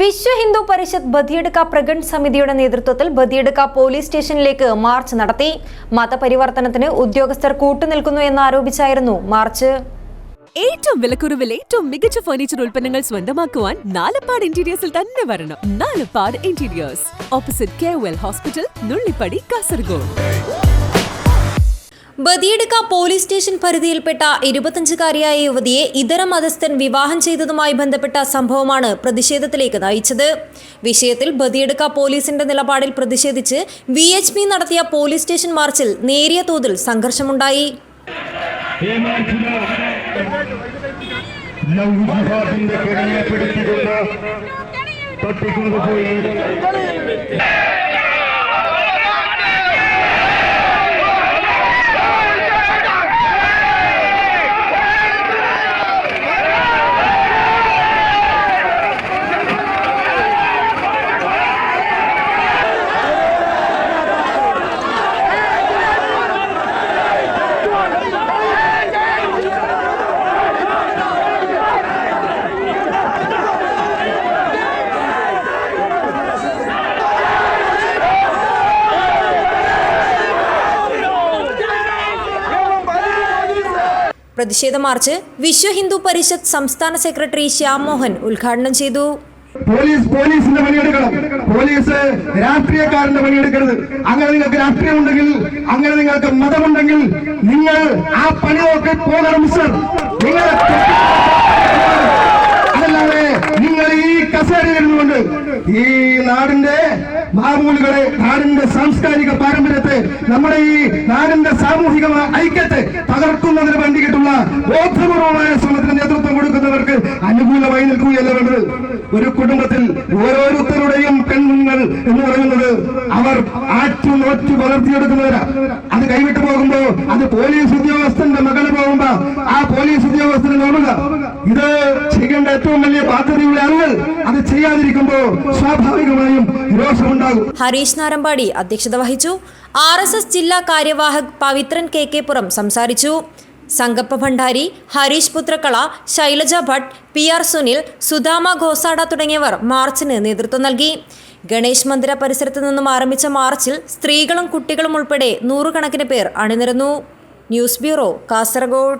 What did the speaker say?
വിശ്വ ഹിന്ദു പരിഷത്ത് ബദിയടുക്ക പ്രഗൺ സമിതിയുടെ നേതൃത്വത്തിൽ ബദിയടുക്ക പോലീസ് സ്റ്റേഷനിലേക്ക് മാർച്ച് നടത്തി. മതപരിവർത്തനത്തിന് ഉദ്യോഗസ്ഥർ കൂട്ടുനിൽക്കുന്നു എന്നാരോപിച്ചായിരുന്നു മാർച്ച്. ഏറ്റവും വിലക്കുറവിൽ ഏറ്റവും മികച്ച ഫർണിച്ചർ ഉൽപ്പന്നങ്ങൾ സ്വന്തമാക്കുവാൻ നാലപ്പാട് ഇന്റീരിയേഴ്സിൽ തന്നെ വരണം. Nalappad interiors opposite K hospital Nullippady Kasaragod Badiyadka police station പരിധിയിൽപ്പെട്ട ഇരുപത്തഞ്ചുകാരിയായ യുവതിയെ ഇതര മതസ്ഥൻ വിവാഹം ചെയ്തതുമായി ബന്ധപ്പെട്ട സംഭവമാണ് പ്രതിഷേധത്തിലേക്ക് നയിച്ചത്. വിഷയത്തിൽ ബദിയടുക്ക പോലീസിന്റെ നിലപാടിൽ പ്രതിഷേധിച്ച് വി എച്ച് പി നടത്തിയ പോലീസ് സ്റ്റേഷൻ മാർച്ചിൽ നേരിയ തോതിൽ സംഘർഷമുണ്ടായി. തട്ടിക്കൊണ്ടുപോയി പ്രതിഷേധ മാർച്ച് വിശ്വ ഹിന്ദു പരിഷത്ത് സംസ്ഥാന സെക്രട്ടറി ശ്യാം മോഹൻ ഉദ്ഘാടനം ചെയ്തു. പോലീസ് പോലീസിന്റെ പണിയെടുക്കണം. പോലീസ് രാഷ്ട്രീയക്കാരന്റെ പണിയെടുക്കരുത്. അങ്ങനെ നിങ്ങൾക്ക് രാഷ്ട്രീയം ഉണ്ടെങ്കിൽ അങ്ങനെ നിങ്ങൾക്ക് മതമുണ്ടെങ്കിൽ നിങ്ങൾ ആ പണി നോക്കി പോകണം സർ നിങ്ങൾ അതല്ലാതെ നിങ്ങൾ ഈ കസേരയിൽ ഇരുന്നുകൊണ്ട് ഈ നാടിന്റെ മാമൂലുകളെ നാടിന്റെ സാംസ്കാരിക പാരമ്പര്യത്തെ നമ്മുടെ ഈ നാടിന്റെ സാമൂഹിക ഐക്യത്തെ തകർക്കുന്നതിന് വേണ്ടിയിട്ടുള്ള ബോധപൂർവമായ ശ്രമത്തിന് നേതൃത്വം കൊടുക്കുന്നവർക്ക് അനുകൂലമായി നിൽക്കുകയല്ല വേണ്ടത്? ഒരു കുടുംബത്തിൽ ഓരോരുത്തരുടെയും പെണ്ണുങ്ങൾ എന്ന് പറയുന്നത് അവർ ആറ്റു നോറ്റു വളർത്തിയെടുക്കുന്നവരാ. അത് കൈവിട്ടു പോകുമ്പോ അത് പോലീസ് ഉദ്യോഗസ്ഥന്റെ ആ പോലീസ് ഉദ്യോഗസ്ഥരെ നോക്കുക ഇത് ചെയ്യേണ്ട ഏറ്റവും വലിയ ബാധ്യതയുള്ള ആളുകൾ അത് ചെയ്യാതിരിക്കുമ്പോൾ സ്വാഭാവികമായും രോഷമുണ്ടാകും. ഹരീഷ് നാരമ്പാടി അധ്യക്ഷത വഹിച്ചു. ആർ എസ് എസ് ജില്ലാ കാര്യവാഹക് പവിത്രൻ കെ കെ പുറം സംസാരിച്ചു. സംഗപ്പ ഭണ്ഡാരി ഹരീഷ് പുത്രക്കള ശൈലജ ഭട്ട് പി ആർ സുനിൽ സുധാമ ഘോസാഡ തുടങ്ങിയവർ മാർച്ചിന് നേതൃത്വം നൽകി. ഗണേശ് മന്ദിര പരിസരത്ത് നിന്നും ആരംഭിച്ച മാർച്ചിൽ സ്ത്രീകളും കുട്ടികളും ഉൾപ്പെടെ നൂറുകണക്കിന് പേർ അണിനിരന്നു. News bureau Kasaragod.